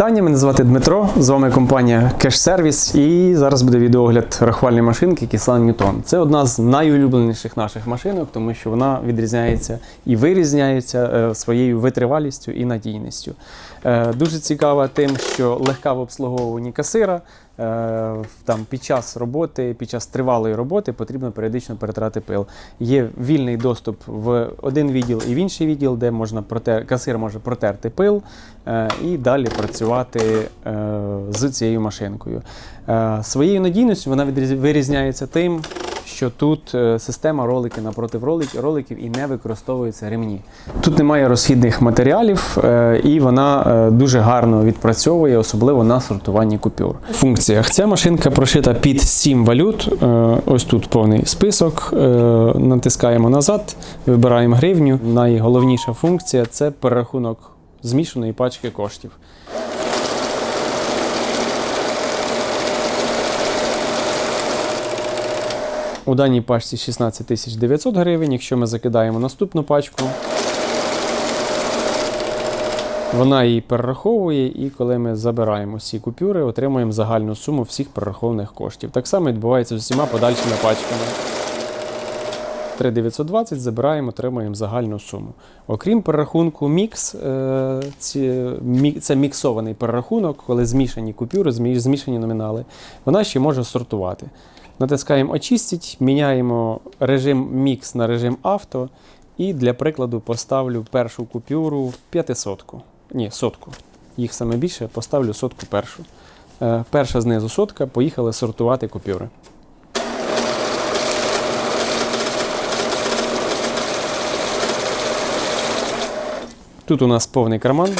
Вітання, мене звати Дмитро. З вами компанія Service і зараз буде відеогляд рахувальної машинки Кіслан Newton. Це одна з найулюбленіших наших машинок, тому що вона відрізняється і вирізняється е, своєю витривалістю і надійністю. Е, Дуже цікава тим, що легка в обслуговуванні касира. Е, Там під час роботи, під час тривалої роботи потрібно періодично перетирати пил. Є вільний доступ в один відділ і в інший відділ, де можна протер... касир може протерти пил е, і далі працювати е, з цією машинкою. Своєю надійністю вона вирізняється тим, що тут е, система ролики напроти ролик- роликів і не використовуються ремні. Тут немає розхідних матеріалів, е, і вона е, дуже гарно відпрацьовує, особливо на сортуванні купюр. В функціях ця машинка прошита під 7 валют. Ось тут повний список. Натискаємо назад, вибираємо гривню. Найголовніша функція це перерахунок змішаної пачки коштів. У даній пачці 16 900 гривень. Якщо ми закидаємо наступну пачку, вона її перераховує, і коли ми забираємо всі купюри, отримуємо загальну суму всіх перерахованих коштів. Так само відбувається з усіма подальшими пачками. 3920 забираємо, отримуємо загальну суму. Окрім перерахунку мікс, е, це міксований перерахунок, коли змішані купюри, змішані номінали, вона ще може сортувати. Натискаємо очистить, міняємо режим мікс на режим авто. І для прикладу поставлю першу купюру 500. Ні, сотку. Їх саме більше, поставлю сотку першу. Е, перша знизу сотка, поїхали сортувати купюри. Тут у нас повний карман.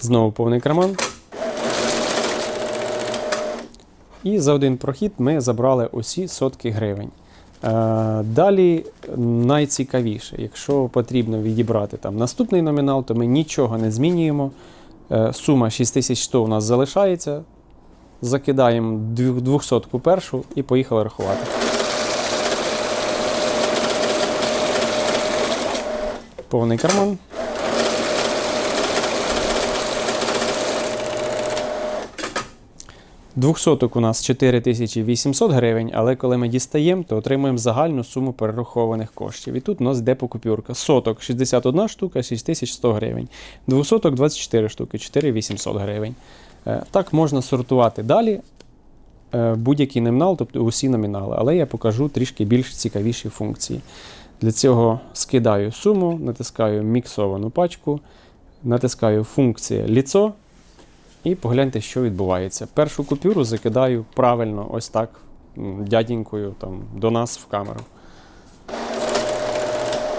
Знову повний карман. І за один прохід ми забрали усі сотки гривень. Е, далі найцікавіше, якщо потрібно відібрати там наступний номінал, то ми нічого не змінюємо. Е, сума 6100 у нас залишається. Закидаємо 200 першу і поїхали рахувати. Повний карман. Двохсоток у нас 4800 гривень, але коли ми дістаємо, то отримуємо загальну суму перерахованих коштів. І тут у нас йде покупюрка. Соток 61 штука, 6100 гривень. Двохсоток 24 штуки, 4800 гривень. Е, Так можна сортувати далі е, будь-який номінал, тобто усі номінали, але я покажу трішки більш цікавіші функції. Для цього скидаю суму, натискаю міксовану пачку, натискаю функція ліцо. І погляньте, що відбувається. Першу купюру закидаю правильно, ось так, дяденькою там, до нас в камеру.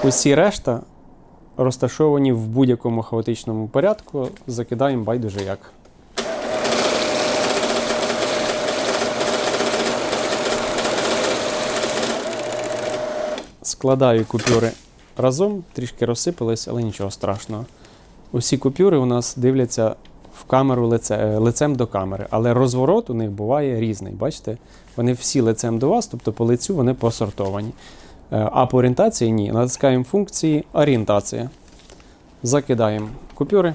Усі решта розташовані в будь-якому хаотичному порядку, закидаємо байдуже як. Складаю купюри разом, трішки розсипались, але нічого страшного. Усі купюри у нас дивляться в камеру лице, е, лицем до камери, але розворот у них буває різний. Бачите? Вони всі лицем до вас, тобто по лицю вони посортовані. Е, А по орієнтації ні. Натискаємо функції орієнтація. Закидаємо купюри.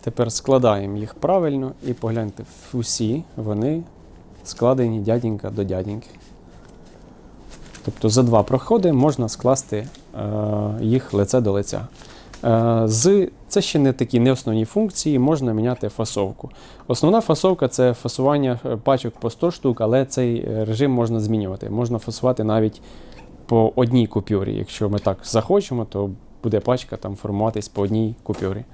Тепер складаємо їх правильно і погляньте, усі вони складені дяденька до дяденьки. Тобто за два проходи можна скласти е, їх лице до лиця. Е, з, це ще не такі не основні функції, можна міняти фасовку. Основна фасовка це фасування е, пачок по 100 штук, але цей режим можна змінювати. Можна фасувати навіть по одній купюрі. Якщо ми так захочемо, то буде пачка там формуватись по одній купюрі.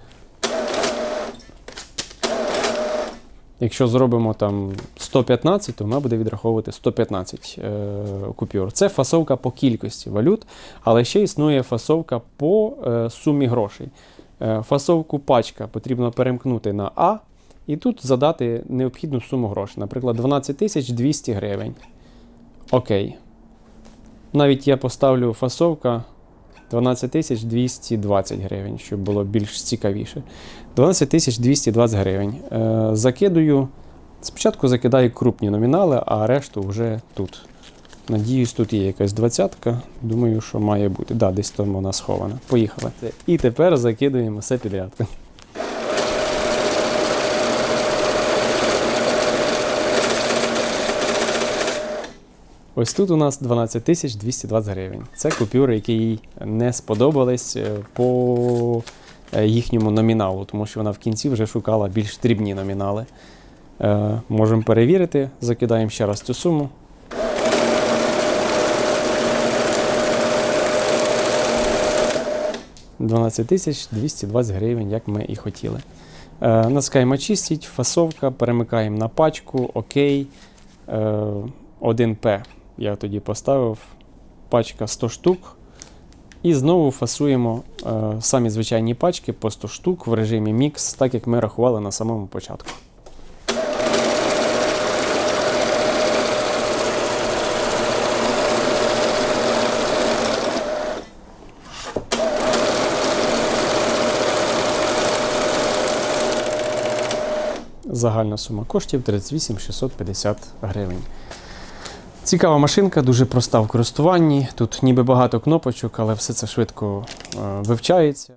Якщо зробимо там 115, то вона буде відраховувати 115 е, купюр. Це фасовка по кількості валют, але ще існує фасовка по е, сумі грошей. Е, фасовку пачка потрібно перемкнути на А і тут задати необхідну суму грошей. Наприклад, 12 200 гривень. Окей. Навіть я поставлю фасовка 12 220 гривень, щоб було більш цікавіше. 12 220 гривень. Е, закидую Спочатку закидаю крупні номінали, а решту вже тут. Надіюсь, тут є якась двадцятка. Думаю, що має бути. Да, десь там вона схована. Поїхали. І тепер закидуємо все підряд. Ось тут у нас 12 тисяч 220 гривень. Це купюри, які їй не сподобались е, по е, їхньому номіналу, тому що вона в кінці вже шукала більш дрібні номінали. Е, Можемо перевірити, закидаємо ще раз цю суму. – 12 тисяч 220 гривень, як ми і хотіли. Натискаємо чистіть, фасовка, перемикаємо на пачку, окей. Е, 1П я тоді поставив, пачка 100 штук. І знову фасуємо е, самі звичайні пачки по 100 штук в режимі мікс, так як ми рахували на самому початку. Загальна сума коштів 38 650 гривень. Цікава машинка, дуже проста в користуванні. Тут ніби багато кнопочок, але все це швидко е, вивчається.